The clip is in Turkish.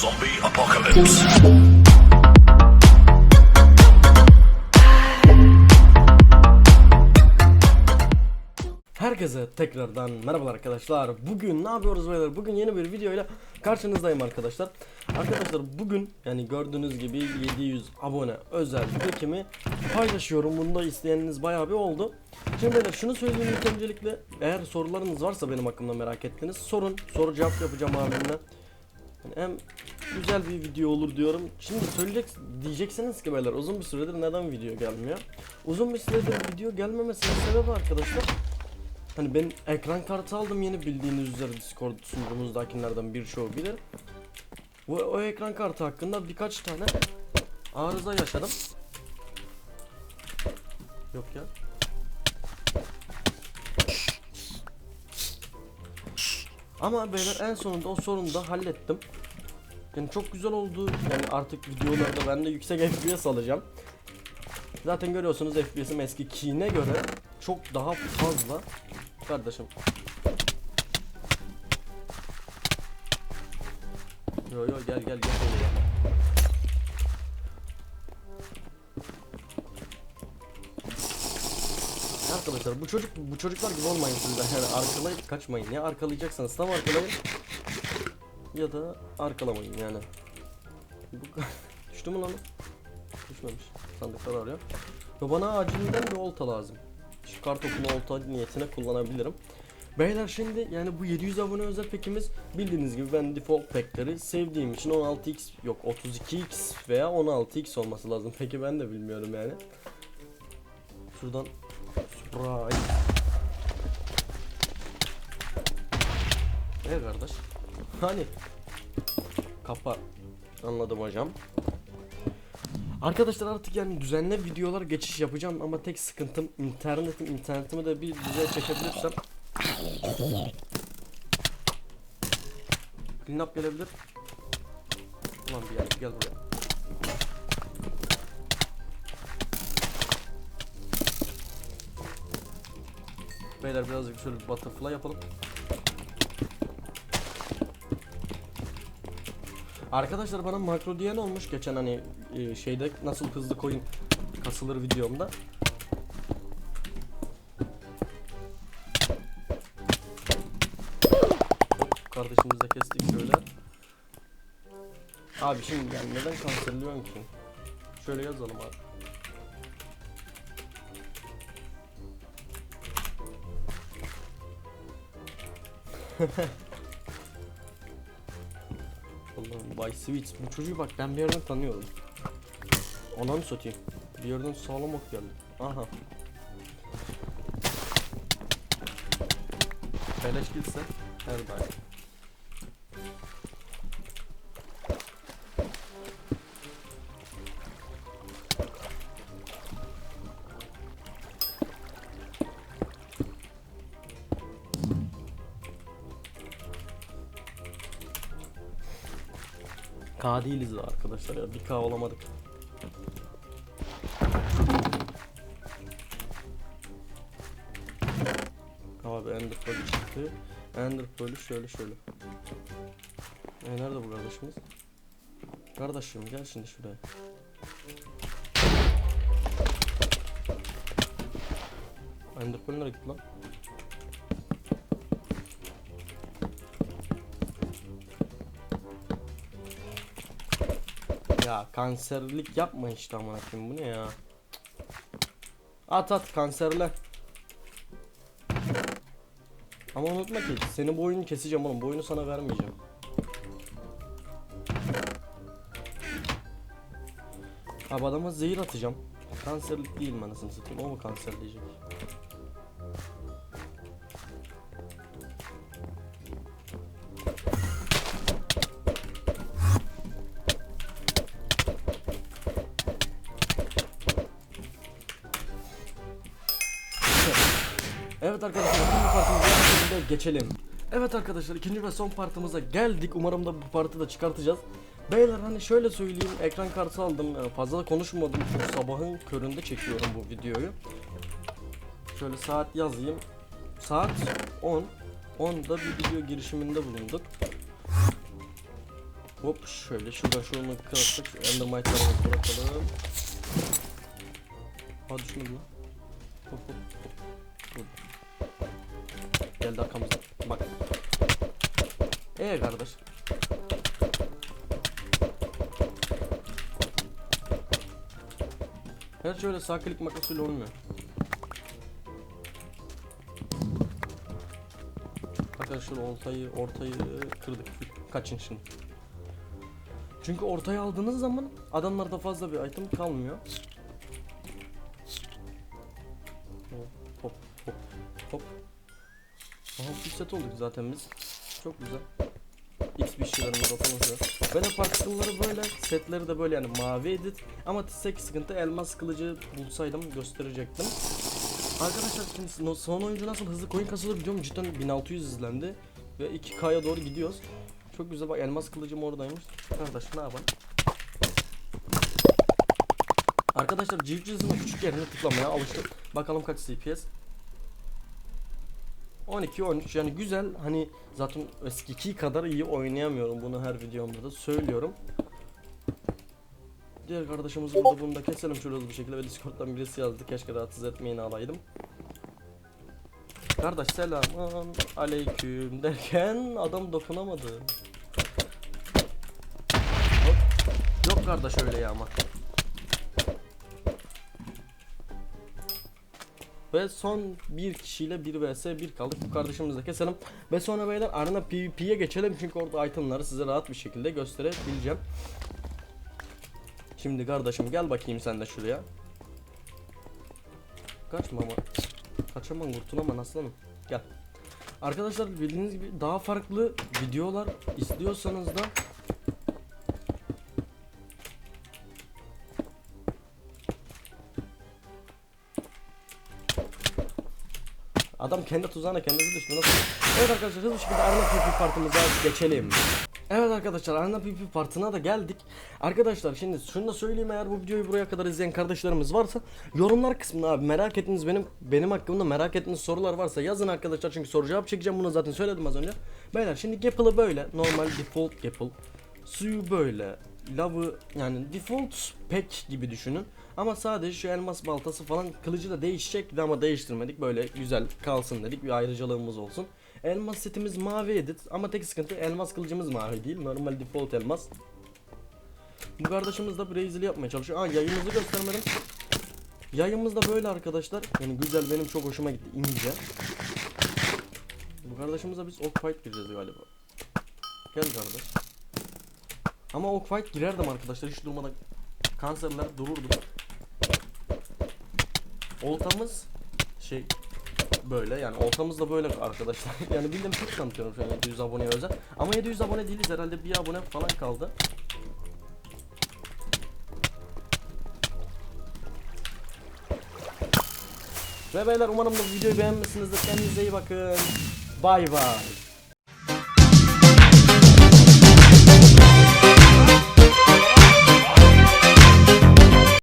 Zombie apocalypse. Herkese tekrardan merhabalar arkadaşlar. Bugün ne yapıyoruz beyler? Bugün yeni bir videoyla karşınızdayım arkadaşlar. Arkadaşlar bugün yani gördüğünüz gibi 700 abone özel pekimi paylaşıyorum. Bunu da isteyeniniz bayağı bir oldu. Şimdi beyler şunu söyleyeyim öncelikle eğer sorularınız varsa benim hakkımda merak ettiğiniz sorun. Soru cevap yapacağım abimle. Yani hem güzel bir video olur diyorum. Şimdi söyleyecek diyeceksiniz ki beyler uzun bir süredir neden video gelmiyor? Uzun bir süredir video gelmemesinin sebebi arkadaşlar Hani ben ekran kartı aldım yeni bildiğiniz üzere Discord sunucumuzdakilerden birçoğu bilir. Bu o ekran kartı hakkında birkaç tane arıza yaşadım. Yok ya. Ama beyler en sonunda o sorunu da hallettim. Yani çok güzel oldu. Yani artık videolarda ben de yüksek FPS alacağım. Zaten görüyorsunuz FPS'im eski key'ine göre çok daha fazla kardeşim. Yo yo gel gel gel Arkadaşlar bu çocuk bu çocuklar gibi olmayın sizden yani arkalayıp kaçmayın ya arkalayacaksanız tam arkalayın ya da arkalamayın yani. Bu düştü mü lan? Düşmemiş. Sandıklar arıyor. Yo bana acilinden bir olta lazım. Şu kartopunu olta niyetine kullanabilirim. Beyler şimdi yani bu 700 abone özel pekimiz bildiğiniz gibi ben default pekleri sevdiğim için 16x yok 32x veya 16x olması lazım. Peki ben de bilmiyorum yani. Şuradan Sprite. Evet kardeş. Hani kapa anladım hocam. Arkadaşlar artık yani düzenli videolar geçiş yapacağım ama tek sıkıntım internetim internetimi de bir düzeye çekebilirsem Clean gelebilir Ulan bir gel, gel buraya Beyler birazcık şöyle bir butterfly yapalım Arkadaşlar bana makro diyen olmuş geçen hani e, şeyde nasıl hızlı coin kasılır videomda. Kardeşimize kestik şöyle. Abi şimdi yani neden kanserliyorsun ki? Şöyle yazalım abi. Allah'ım Bay Switch bu çocuğu bak ben bir yerden tanıyorum. Ananı satayım. Bir yerden sağlam ok geldi. Aha. Beleş gitse her daim. K değiliz de arkadaşlar ya. Bir K olamadık. Abi Ender Pearl çıktı. Ender Pearl'ü şöyle şöyle. E nerede bu kardeşimiz? Kardeşim gel şimdi şuraya. Ender Pearl nereye gitti lan? Ya kanserlik yapma işte amına koyayım bu ne ya? At at kanserle. Ama unutma ki senin bu oyunu keseceğim oğlum. Bu oyunu sana vermeyeceğim. Abi adama zehir atacağım. Kanserlik değil mi anasını satayım? O mu kanserleyecek? Evet arkadaşlar ikinci şekilde geçelim. Evet arkadaşlar ikinci ve son partımıza geldik. Umarım da bu partı da çıkartacağız. Beyler hani şöyle söyleyeyim ekran kartı aldım Ee, fazla da konuşmadım çünkü sabahın köründe çekiyorum bu videoyu. Şöyle saat yazayım. Saat 10. 10'da bir video girişiminde bulunduk. Hop şöyle şuradan şunu kırarsak şu Endermite'larımızı bırakalım. Aa düşmedi lan. Hop hop hop. Geldi arkamızdan. Bak. Ee kardeş. Her şey öyle sağ klik makasıyla olmuyor. Arkadaşlar oltayı, ortayı kırdık. Kaçın şimdi. Çünkü ortaya aldığınız zaman adamlarda fazla bir item kalmıyor. Hop hop hop. Aha bir set olduk zaten biz. Çok güzel. X bir şeylerimiz şöyle. Ben hep partikülleri böyle, setleri de böyle yani mavi edit. Ama tek sıkıntı elmas kılıcı bulsaydım gösterecektim. Arkadaşlar şimdi son oyuncu nasıl hızlı coin kasılır biliyorum cidden 1600 izlendi. Ve 2K'ya doğru gidiyoruz. Çok güzel bak elmas kılıcım oradaymış. Kardeş ne yapalım? Arkadaşlar civcivizin küçük yerine tıklamaya alıştık. Bakalım kaç CPS. 12 13 yani güzel hani zaten eskiki kadar iyi oynayamıyorum bunu her videomda da söylüyorum. Diğer kardeşimiz burada bunu da keselim şöyle hızlı bir şekilde ve Discord'dan birisi yazdı keşke rahatsız etmeyeni alaydım. Kardeş selamun aleyküm derken adam dokunamadı. Hop. Yok kardeş öyle ya ama. Ve son bir kişiyle 1 vs 1 kaldık. Bu kardeşimizi de keselim. Ve sonra beyler arena PvP'ye geçelim. Çünkü orada itemları size rahat bir şekilde gösterebileceğim. Şimdi kardeşim gel bakayım sen de şuraya. Kaçma ama. Kaçaman kurtulaman aslanım. Gel. Arkadaşlar bildiğiniz gibi daha farklı videolar istiyorsanız da Adam kendi tuzağına kendisi düştü nasıl? Evet arkadaşlar hızlı şekilde Arena PP partımıza geçelim. Evet arkadaşlar Arena PP partına da geldik. Arkadaşlar şimdi şunu da söyleyeyim eğer bu videoyu buraya kadar izleyen kardeşlerimiz varsa yorumlar kısmına abi merak ettiğiniz benim benim hakkımda merak ettiğiniz sorular varsa yazın arkadaşlar çünkü soru cevap çekeceğim bunu zaten söyledim az önce. Beyler şimdi Gapple'ı böyle normal default Gapple. Suyu böyle. Lavı yani default pack gibi düşünün. Ama sadece şu elmas baltası falan kılıcı da değişecekti ama değiştirmedik. Böyle güzel kalsın dedik bir ayrıcalığımız olsun. Elmas setimiz mavi edit ama tek sıkıntı elmas kılıcımız mavi değil. Normal default elmas. Bu kardeşimiz de Brazil yapmaya çalışıyor. Aa yayımızı göstermedim. Yayımız da böyle arkadaşlar. Yani güzel benim çok hoşuma gitti ince. Bu kardeşimize biz ok fight gireceğiz galiba. Gel kardeş. Ama ok fight girerdim arkadaşlar hiç durmadan kanserler dururdum. Oltamız şey böyle yani oltamız da böyle arkadaşlar. yani bildiğim çok tanıtıyorum şu an 700 aboneye özel. Ama 700 abone değiliz herhalde bir abone falan kaldı. Ve beyler umarım bu videoyu beğenmişsinizdir. Kendinize iyi bakın. Bay bay.